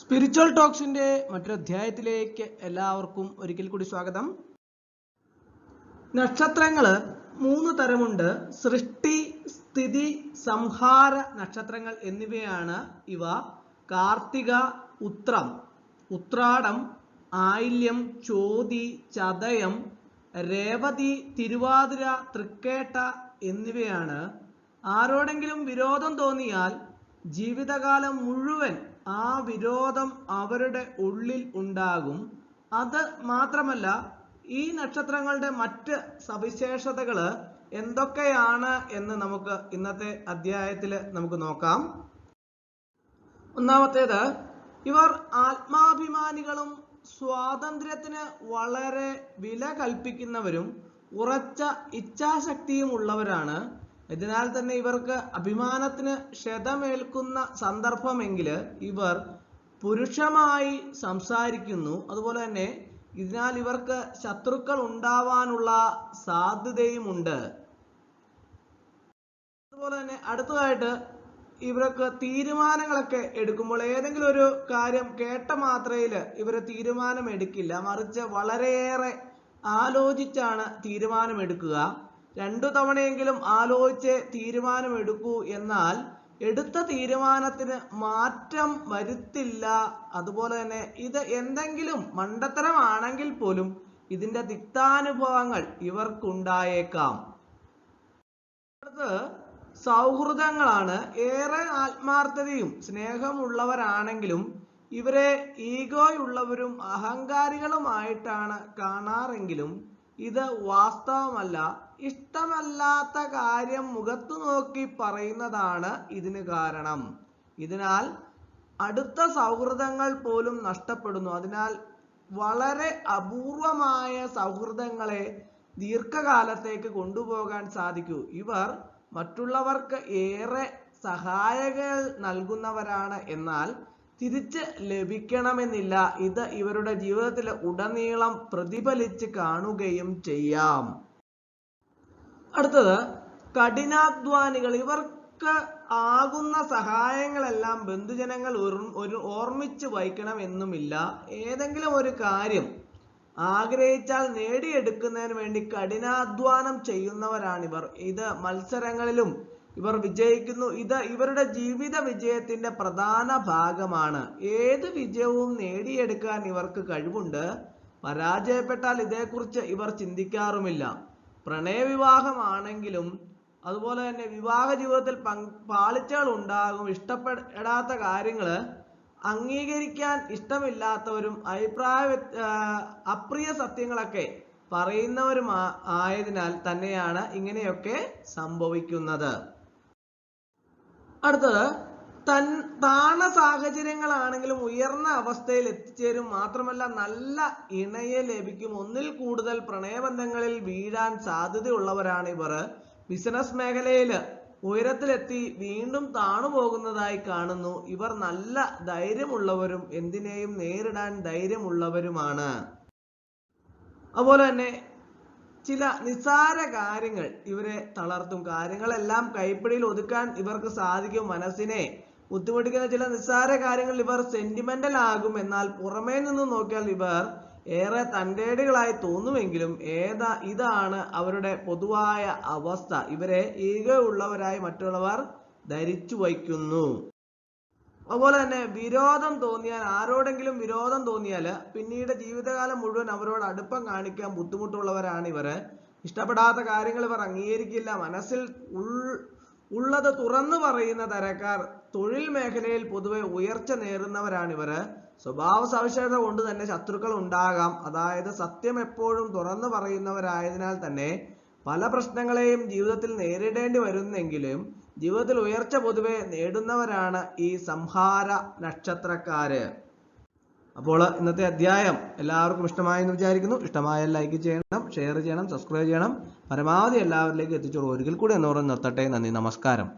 Spiritual ടോക്സിന്റെ മറ്റൊരു അധ്യായത്തിലേക്ക് എല്ലാവർക്കും ഒരിക്കൽ കൂടി സ്വാഗതം. നക്ഷത്രങ്ങൾ മൂന്ന് തരമുണ്ട്. സൃഷ്ടി സ്ഥിതി സംഹാര നക്ഷത്രങ്ങൾ എന്നിവയാണ് ഇവ. കാർത്തിക ഉത്രം ഉത്രാടം ആയില്യം ചോതി ചതയം രേവതി തിരുവാതിര തൃക്കേട്ട എന്നിവയാണ്. ആരോടെങ്കിലും വിരോധം തോന്നിയാൽ ജീവിതകാലം മുഴുവൻ ആ വിരോധം അവരുടെ ഉള്ളിൽ ഉണ്ടാകും. അത് മാത്രമല്ല ഈ നക്ഷത്രങ്ങളുടെ മറ്റ് സവിശേഷതകൾ എന്തൊക്കെയാണ് എന്ന് നമുക്ക് ഇന്നത്തെ അധ്യായത്തിൽ നമുക്ക് നോക്കാം. ഒന്നാമത്തേത് ഇവർ ആത്മാഭിമാനികളും സ്വാതന്ത്ര്യത്തിന് വളരെ വില കൽപ്പിക്കുന്നവരും ഉറച്ച ഇച്ഛാശക്തിയും ഉള്ളവരാണ്. അതിനാൽ തന്നെ ഇവർക്ക് അഭിമാനത്തിന് ക്ഷതമേൽക്കുന്ന സന്ദർഭമെങ്കിൽ ഇവർ പുരുഷമായി സംസാരിക്കുന്നു. അതുപോലെ തന്നെ ഇതിനാൽ ഇവർക്ക് ശത്രുക്കൾ ഉണ്ടാവാനുള്ള സാധ്യതയുമുണ്ട്. അതുപോലെ തന്നെ അടുത്തതായിട്ട് ഇവർക്ക് തീരുമാനങ്ങളൊക്കെ എടുക്കുമ്പോൾ ഏതെങ്കിലും ഒരു കാര്യം കേട്ട മാത്രയിൽ ഇവർ തീരുമാനം എടുക്കില്ല മറിച്ച് വളരെയേറെ ആലോചിച്ചാണ് തീരുമാനമെടുക്കുക. രണ്ടു തവണയെങ്കിലും ആലോചിച്ച് തീരുമാനമെടുക്കൂ എന്നാൽ എടുത്ത തീരുമാനത്തിന് മാറ്റം വരുത്തില്ല. അതുപോലെ തന്നെ ഇത് എന്തെങ്കിലും മണ്ടത്തരമാണെങ്കിൽ പോലും ഇതിന്റെ തിക്താനുഭവങ്ങൾ ഇവർക്കുണ്ടായേക്കാം. അടുത്ത് സൗഹൃദങ്ങളാണ്. ഏറെ ആത്മാർത്ഥതയും സ്നേഹമുള്ളവരാണെങ്കിലും ഇവരെ ഈഗോയുള്ളവരും അഹങ്കാരികളുമായിട്ടാണ് കാണാറെങ്കിലും ഇത് വാസ്തവമല്ല ഇഷ്ടമല്ലാത്ത കാര്യം മുഖത്തു നോക്കി പറയുന്നതാണ് ഇതിന് കാരണം. ഇതിനാൽ അടുത്ത സൗഹൃദങ്ങൾ പോലും നഷ്ടപ്പെടുന്നു. അതിനാൽ വളരെ അപൂർവമായ സൗഹൃദങ്ങളെ ദീർഘകാലത്തേക്ക് കൊണ്ടുപോകാൻ സാധിക്കൂ. ഇവർ മറ്റുള്ളവർക്ക് ഏറെ സഹായകൾ നൽകുന്നവരാണ്. എന്നാൽ തിരിച്ച് ലഭിക്കണമെന്നില്ല. ഇത് ഇവരുടെ ജീവിതത്തിൽ ഉടനീളം പ്രതിഫലിച്ച് കാണുകയും ചെയ്യാം. അടുത്തത് കഠിനാധ്വാനികൾ. ഇവർക്ക് ആകുന്ന സഹായങ്ങളെല്ലാം ബന്ധുജനങ്ങൾ ഒരു ഓർമ്മിച്ച് വയ്ക്കണം എന്നുമില്ല ഏതെങ്കിലും ഒരു കാര്യം ആഗ്രഹിച്ചാൽ നേടിയെടുക്കുന്നതിന് വേണ്ടി കഠിനാധ്വാനം ചെയ്യുന്നവരാണിവർ. ഇത് മത്സരങ്ങളിലും ഇവർ വിജയിക്കുന്നു. ഇത് ഇവരുടെ ജീവിത വിജയത്തിന്റെ പ്രധാന ഭാഗമാണ്. ഏത് വിജയവും നേടിയെടുക്കാൻ ഇവർക്ക് കഴിവുണ്ട്? പരാജയപ്പെട്ടാൽ ഇതേക്കുറിച്ച് ഇവർ ചിന്തിക്കാറുമില്ല. പ്രണയവിവാഹമാണെങ്കിലും അതുപോലെ തന്നെ വിവാഹ ജീവിതത്തിൽ പാളിച്ചകൾ ഉണ്ടാകും ഇഷ്ടപ്പെടാത്ത കാര്യങ്ങൾ അംഗീകരിക്കാൻ ഇഷ്ടമില്ലാത്തവരും അഭിപ്രായ അപ്രിയ സത്യങ്ങളൊക്കെ പറയുന്നവരും ആയതിനാൽ തന്നെയാണ് ഇങ്ങനെയൊക്കെ സംഭവിക്കുന്നത്. അടുത്തത് തൻ താണ സാഹചര്യങ്ങളാണെങ്കിലും ഉയർന്ന അവസ്ഥയിൽ എത്തിച്ചേരും മാത്രമല്ല നല്ല ഇണയെ ലഭിക്കും. ഒന്നിൽ കൂടുതൽ പ്രണയബന്ധങ്ങളിൽ വീഴാൻ സാധ്യതയുള്ളവരാണ് ഇവർ. ബിസിനസ് മേഖലയിൽ ഉയരത്തിലെത്തി വീണ്ടും താണുപോകുന്നതായി കാണുന്നു. ഇവർ നല്ല ധൈര്യമുള്ളവരും എന്തിനേയും നേരിടാൻ ധൈര്യമുള്ളവരുമാണ്. അതുപോലെ തന്നെ ചില നിസ്സാര കാര്യങ്ങൾ ഇവരെ തളർത്തും. കാര്യങ്ങളെല്ലാം കൈപ്പിടിയിൽ ഒതുക്കാൻ ഇവർക്ക് സാധിക്കും മനസ്സിനെ. ബുദ്ധിമുട്ടിക്കുന്ന ചില നിസ്സാര കാര്യങ്ങൾ ഇവർ സെന്റിമെന്റൽ ആകും. എന്നാൽ പുറമേ നിന്ന് നോക്കിയാൽ ഇവർ ഏറെ തന്റെടികളായി തോന്നുമെങ്കിലും ഏതാ ഇതാണ് അവരുടെ പൊതുവായ അവസ്ഥ. ഇവരെ ഈഗോ ഉള്ളവരായി മറ്റുള്ളവർ ധരിച്ചു വയ്ക്കുന്നു. അതുപോലെ തന്നെ വിരോധം തോന്നിയാൽ ആരോടെങ്കിലും വിരോധം തോന്നിയാൽ പിന്നീട് ജീവിതകാലം മുഴുവൻ അവരോട് അടുപ്പം കാണിക്കാൻ ബുദ്ധിമുട്ടുള്ളവരാണ് ഇവർ ഇഷ്ടപ്പെടാത്ത കാര്യങ്ങൾ ഇവർ അംഗീകരിക്കില്ല. മനസ്സിൽ ഉൾ ഉള്ളത് തുറന്നു പറയുന്ന തരക്കാർ തൊഴിൽ മേഖലയിൽ പൊതുവെ ഉയർച്ച നേരുന്നവരാണ് ഇവർ സ്വഭാവ സവിശേഷത കൊണ്ട് തന്നെ ശത്രുക്കൾ ഉണ്ടാകാം. അതായത് സത്യം എപ്പോഴും തുറന്നു പറയുന്നവരായതിനാൽ തന്നെ പല പ്രശ്നങ്ങളെയും ജീവിതത്തിൽ നേരിടേണ്ടി വരുന്നെങ്കിലും ജീവിതത്തിൽ ഉയർച്ച പൊതുവെ നേടുന്നവരാണ് ഈ സംഹാര നക്ഷത്രക്കാര്. അപ്പോൾ ഇന്നത്തെ അധ്യായം എല്ലാവർക്കും ഇഷ്ടമായെന്ന് വിചാരിക്കുന്നു. ഇഷ്ടമായ ലൈക്ക് ചെയ്യണം ഷെയർ ചെയ്യണം സബ്സ്ക്രൈബ് ചെയ്യണം. പരമാവധി എല്ലാവരിലേക്കും എത്തിച്ചോളൂ. ഒരിക്കൽ കൂടി എന്നോട് നിർത്തട്ടെ. നന്ദി നമസ്കാരം.